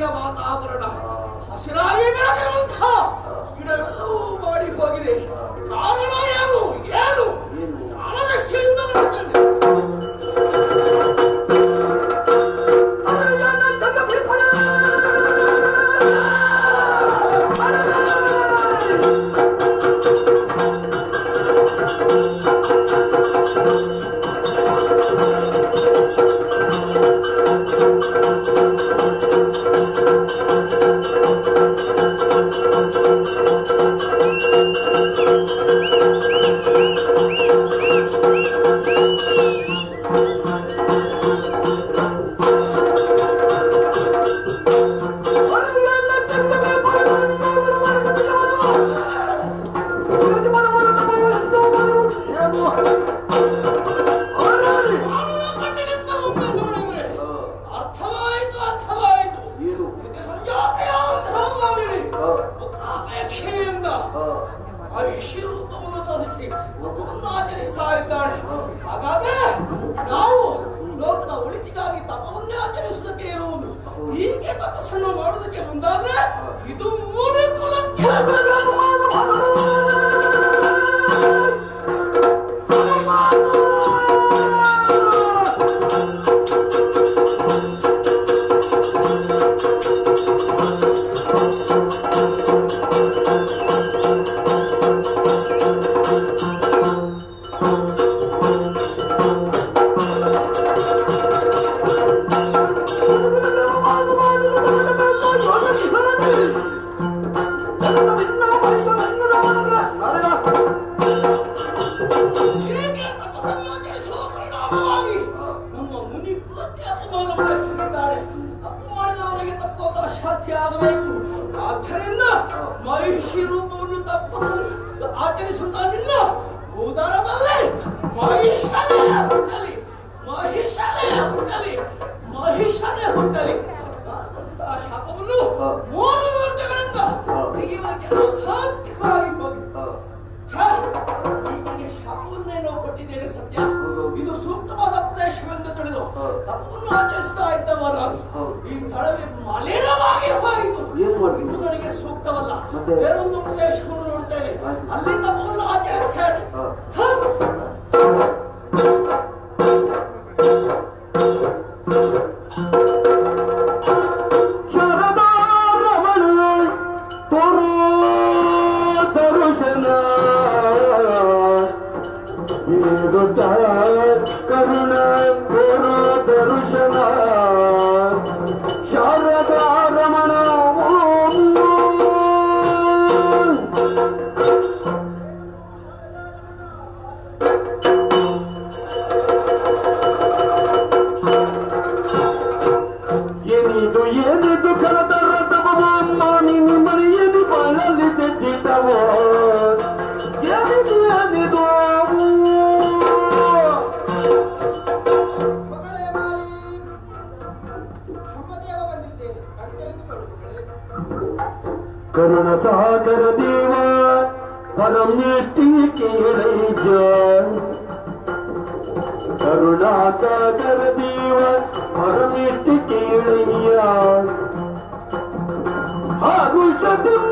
ಅರಣ್ಯ ವಾತಾವರಣ ಹಸಿರಾಗಿ ಬೆಳೆದಿರುವಂತಹ ಗಿಡಗಳೆಲ್ಲವೂ ಮಾಡಿ ಹೋಗಿದೆ ಕಾರಣ ಏನು? ಏನು? ಮಹಿಷಿ ರೂಪವನ್ನು ತಪ್ಪಿಸಲು ಆಚರಿಸುತ್ತಾನಿಲ್ಲ ಉದರದಲ್ಲಿ. ಮಹಿಷನೇ ಹುಟ್ಟಲಿ. ಮಹಿಷನೇ ಹುಟ್ಟಲಿ. ಮಹಿಷನೇ ಹುಟ್ಟಲಿ. ಆ ಶಾಪವನ್ನು ಮೂರು ವರ್ಷಗಳಿಂದ ತೆಗೆಯುವುದಕ್ಕೆ ಅಸಾಧ್ಯವಾಗಿ ಹೋಗಿ ಶಾಪವನ್ನೇ ನಾವು ಕೊಟ್ಟಿದ್ದೇನೆ ಸತ್ಯ. ಇದು ಸೂಕ್ತವಾದ ಪ್ರದೇಶವೆಂದು ತಿಳಿದು ತಪ್ಪವನ್ನು ಆಚರಿಸ್ತಾ ಇದ್ದವರ. ಈ ಸ್ಥಳವೇ ಮಾಲೆ ಬೇರೊಂದು ಪ್ರದೇಶಗಳು ನೋಡ್ತೇನೆ. ಅಲ್ಲಿ ತಪ್ಪವನ್ನು ಆಚರಿಸ್ತಾರೆ ಕರುಣ ಪುರ ದರ್ಶನ. ಶಾರದಾರಮಣ परेशि कील्या किरणा जलदीवि कील्या ह।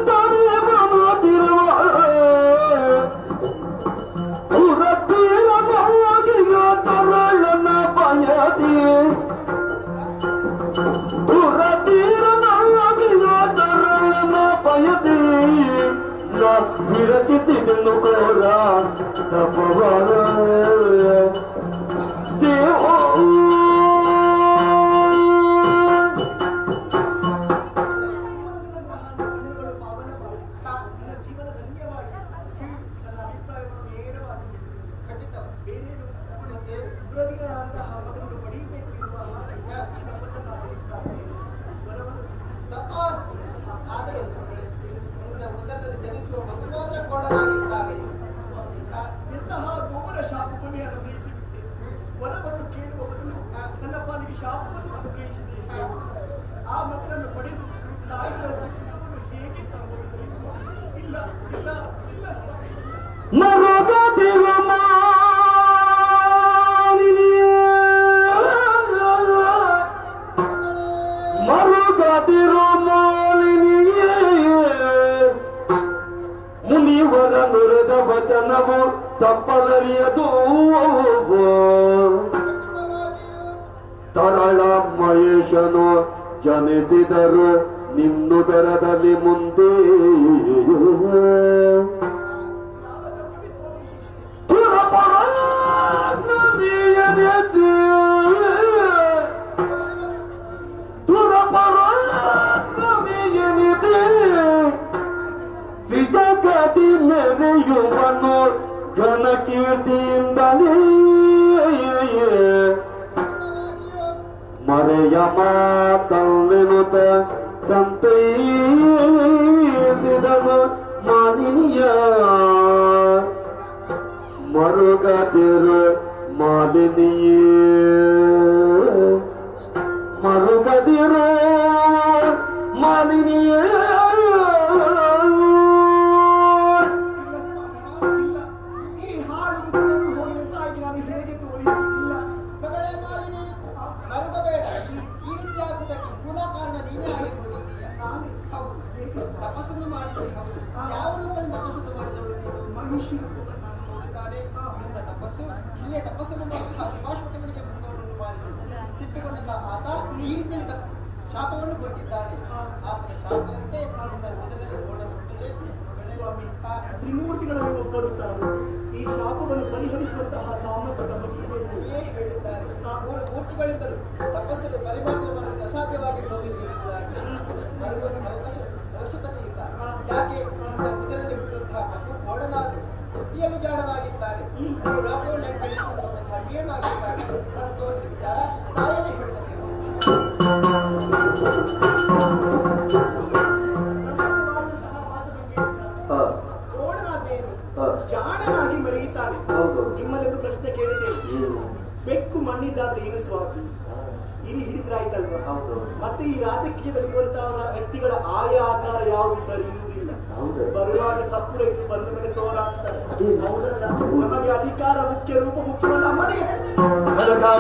runner. alır yeduvum తరళమయేషను జనిసిదరు నిన్ను దరదలి ముందు You're Yemek girdiğimden Mariam'a tanrınota ಸಂಪೇಸಿದವ ಮಾಲಿನಿಯ ಮರುಗದಿರ ಮಾಲಿನಿಯೇ ಮರುಗದಿರ ಮಾಲಿನಿಯ ಶಾಪವನ್ನು ಕೊಟ್ಟಿದ್ದಾನೆ. ಆತನ ಶಾಪ ಹೌದು. ಮತ್ತೆ ಈ ರಾಜಕೀಯದಲ್ಲಿ ಬಂತವರ ವ್ಯಕ್ತಿಗಳ ಆಯಾ ಆಕಾರ ಯಾವುದು ಸರಿ? ಇರುವುದಿಲ್ಲ. ಬರುವಾಗ ಸಪ್ಪುರ ಇದು ಬಂದ ಮೇಲೆ ತೋರ ನಮಗೆ ಅಧಿಕಾರ ಮುಖ್ಯ ರೂಪ ಮುಖ್ಯವಲ್ಲ ಮನೆಗೆ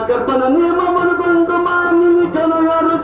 ಗರ್ಭನ ನಿಯಮವನ್ನು ಮಾನಿನಿ ಕನಗರು